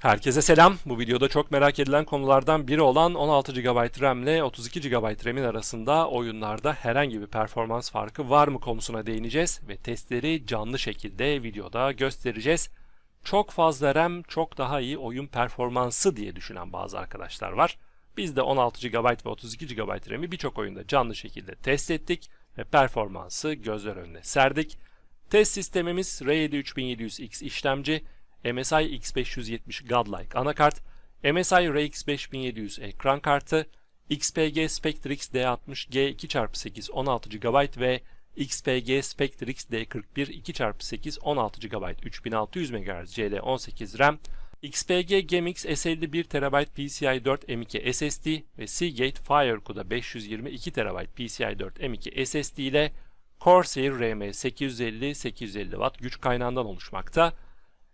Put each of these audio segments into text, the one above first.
Herkese selam. Bu videoda çok merak edilen konulardan biri olan 16 GB RAM ile 32 GB RAM'in arasında oyunlarda herhangi bir performans farkı var mı konusuna değineceğiz ve testleri canlı şekilde videoda göstereceğiz. Çok fazla RAM çok daha iyi oyun performansı diye düşünen bazı arkadaşlar var. Biz de 16 GB ve 32 GB RAM'i birçok oyunda canlı şekilde test ettik ve performansı gözler önüne serdik. Test sistemimiz R7 3700X işlemci, MSI X570 Godlike anakart, MSI RX 5700 ekran kartı, XPG Spectrix D60G 2x8 16 GB ve XPG Spectrix D41 2x8 16 GB 3600 MHz CD18 RAM, XPG GameX S51 TB PCI 4 M2 SSD ve Seagate FireCuda 520 2 TB PCI 4 M2 SSD ile Corsair RM 850 850 Watt güç kaynağından oluşmakta.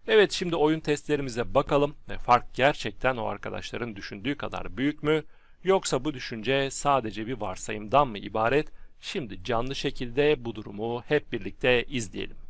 Evet şimdi oyun testlerimize bakalım fark gerçekten o arkadaşların düşündüğü kadar büyük mü? Yoksa bu düşünce sadece bir varsayımdan mı ibaret? Şimdi canlı şekilde bu durumu hep birlikte izleyelim.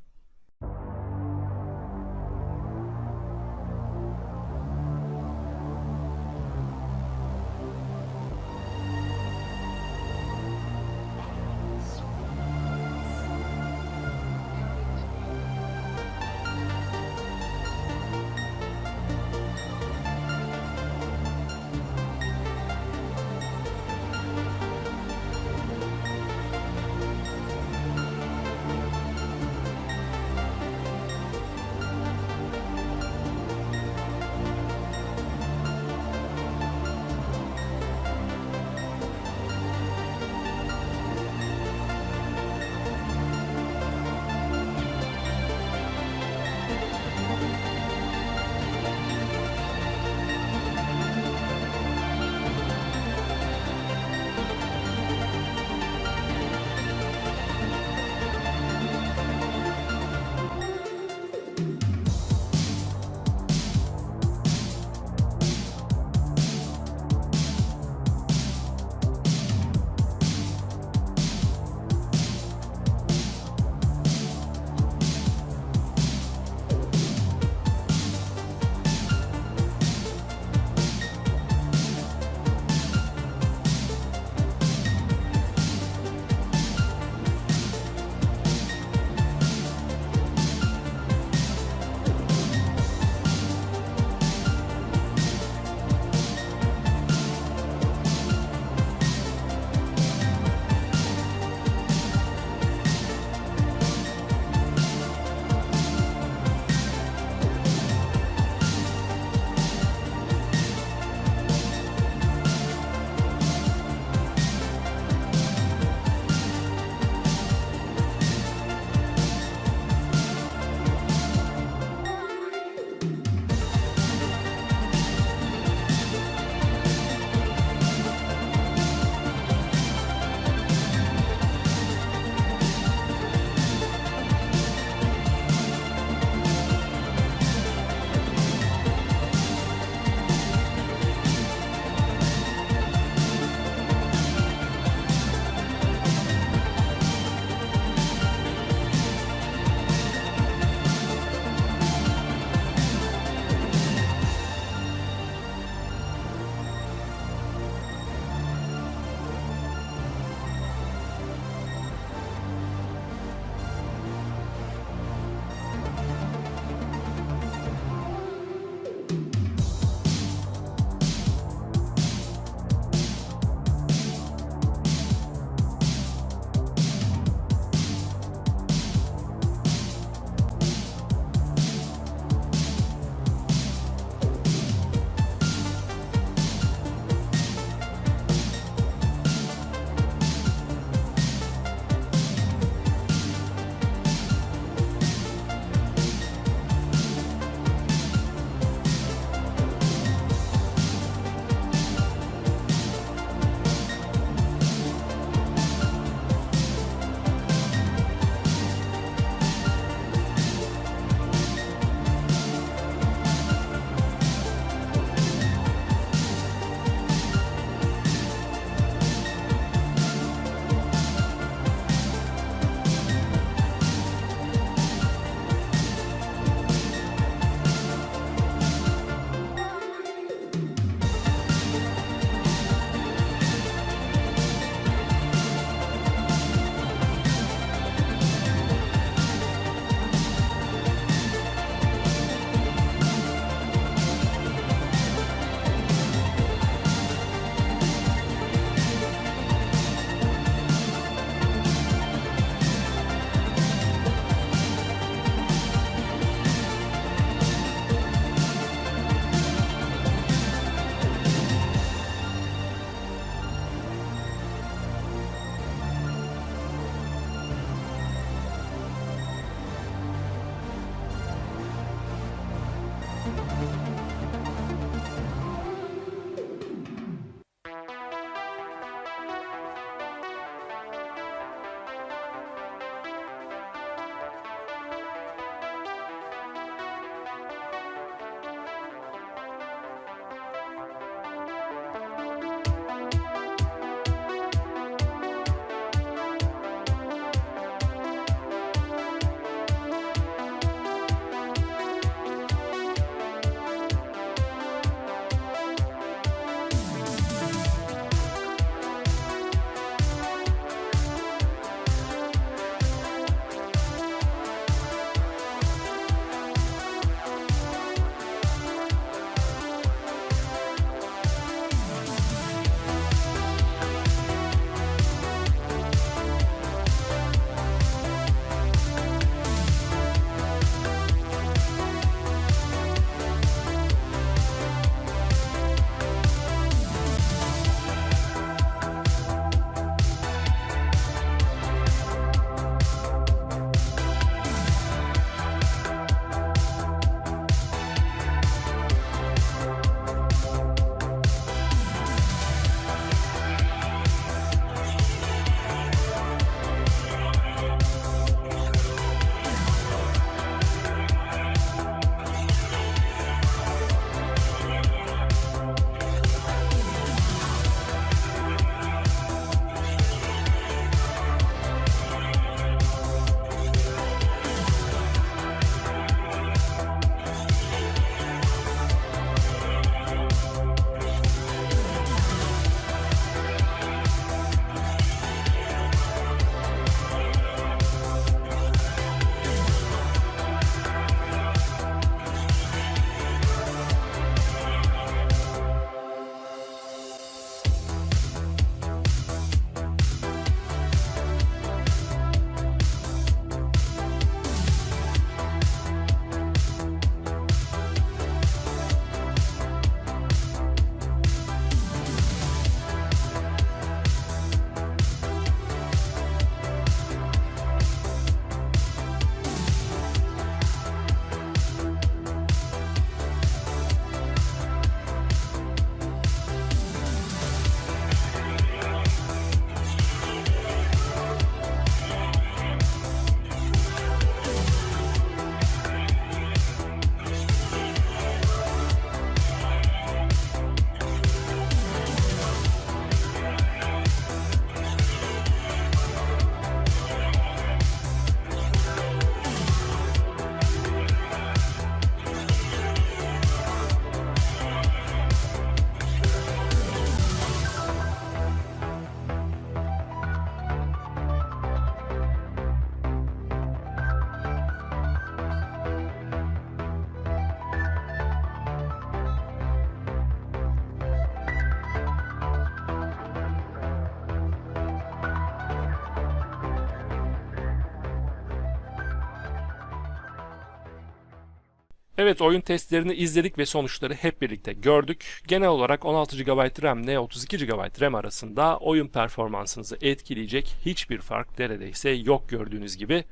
Evet oyun testlerini izledik ve sonuçları hep birlikte gördük. Genel olarak 16 GB RAM ile 32 GB RAM arasında oyun performansınızı etkileyecek hiçbir fark neredeyse yok gördüğünüz gibi.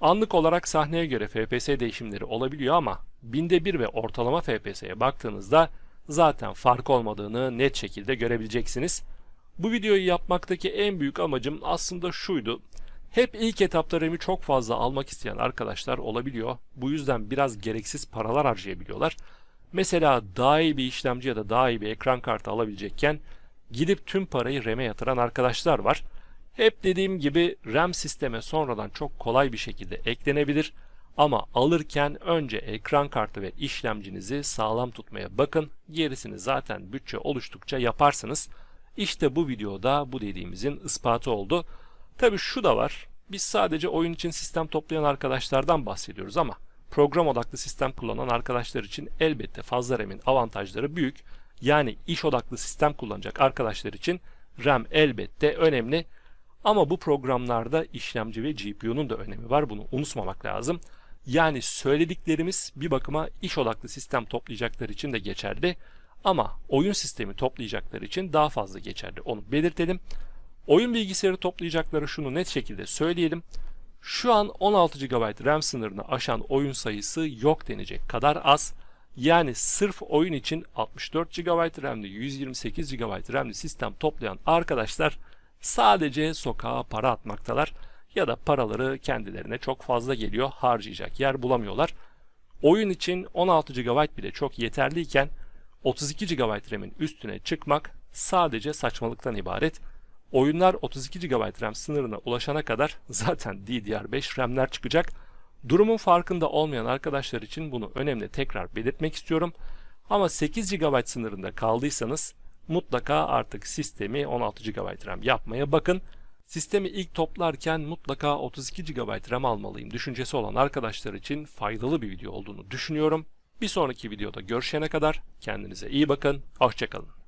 Anlık olarak sahneye göre FPS değişimleri olabiliyor ama binde bir ve ortalama FPS'ye baktığınızda zaten fark olmadığını net şekilde görebileceksiniz. Bu videoyu yapmaktaki en büyük amacım aslında şuydu. Hep ilk etapta RAM'i çok fazla almak isteyen arkadaşlar olabiliyor. Bu yüzden biraz gereksiz paralar harcayabiliyorlar. Mesela daha iyi bir işlemci ya da daha iyi bir ekran kartı alabilecekken gidip tüm parayı RAM'e yatıran arkadaşlar var. Hep dediğim gibi RAM sisteme sonradan çok kolay bir şekilde eklenebilir. Ama alırken önce ekran kartı ve işlemcinizi sağlam tutmaya bakın. Gerisini zaten bütçe oluştukça yaparsınız. İşte bu videoda bu dediğimizin ispatı oldu. Tabi şu da var. Biz sadece oyun için sistem toplayan arkadaşlardan bahsediyoruz ama program odaklı sistem kullanan arkadaşlar için elbette fazla RAM'in avantajları büyük. Yani iş odaklı sistem kullanacak arkadaşlar için RAM elbette önemli. Ama bu programlarda işlemci ve GPU'nun da önemi var. Bunu unutmamak lazım. Yani söylediklerimiz bir bakıma iş odaklı sistem toplayacaklar için de geçerli. Ama oyun sistemi toplayacaklar için daha fazla geçerli. Onu belirtelim. Oyun bilgisayarı toplayacakları şunu net şekilde söyleyelim. Şu an 16 GB RAM sınırını aşan oyun sayısı yok denecek kadar az. Yani sırf oyun için 64 GB RAM'li 128 GB RAM'li sistem toplayan arkadaşlar sadece sokağa para atmaktalar ya da paraları kendilerine çok fazla geliyor harcayacak yer bulamıyorlar. Oyun için 16 GB bile çok yeterliyken 32 GB RAM'in üstüne çıkmak sadece saçmalıktan ibaret. Oyunlar 32 GB RAM sınırına ulaşana kadar zaten DDR5 RAM'ler çıkacak. Durumun farkında olmayan arkadaşlar için bunu önemli tekrar belirtmek istiyorum. Ama 8 GB sınırında kaldıysanız mutlaka artık sistemi 16 GB RAM yapmaya bakın. Sistemi ilk toplarken mutlaka 32 GB RAM almalıyım düşüncesi olan arkadaşlar için faydalı bir video olduğunu düşünüyorum. Bir sonraki videoda görüşene kadar kendinize iyi bakın, hoşçakalın.